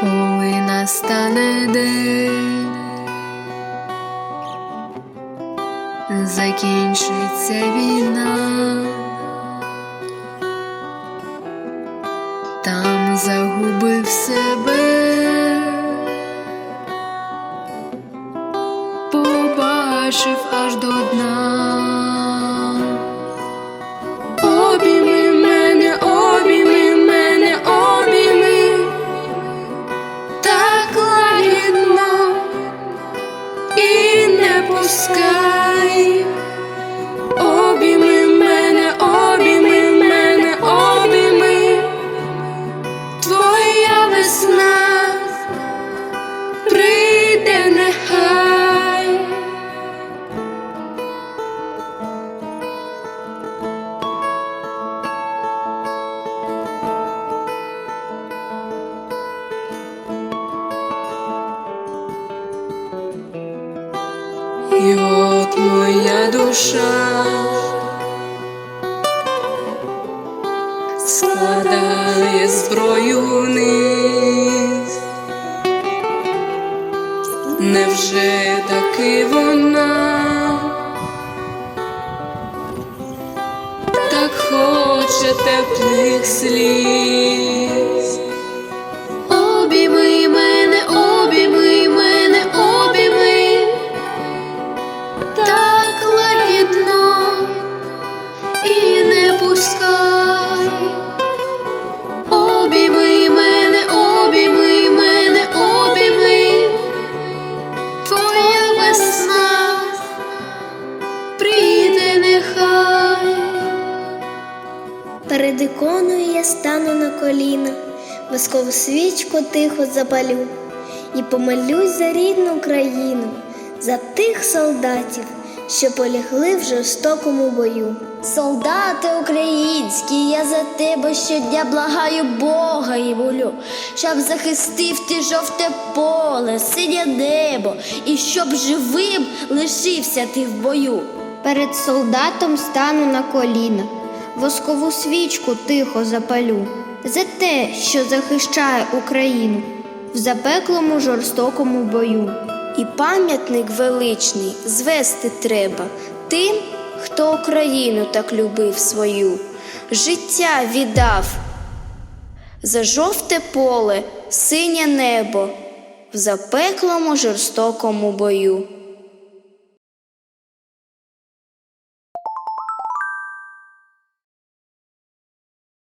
коли настане день, закінчиться війна, там загубив себе, побачив аж до дна. Не пускай. Обійми мене, обійми мене, обійми, твоя весна І от моя душа складає зброю вниз. Невже таки вона так хоче теплих сліз? Іконою я стану на коліна, воскову свічку тихо запалю і помолюсь за рідну країну, за тих солдатів, що полягли в жорстокому бою. Солдати українські, я за тебе щодня благаю Бога і молю, щоб захистив ти жовте поле, синє небо, і щоб живим лишився ти в бою. Перед солдатом стану на коліна, воскову свічку тихо запалю за те, що захищає Україну в запеклому жорстокому бою. І пам'ятник величний звести треба тим, хто Україну так любив свою, життя віддав за жовте поле, синє небо в запеклому жорстокому бою.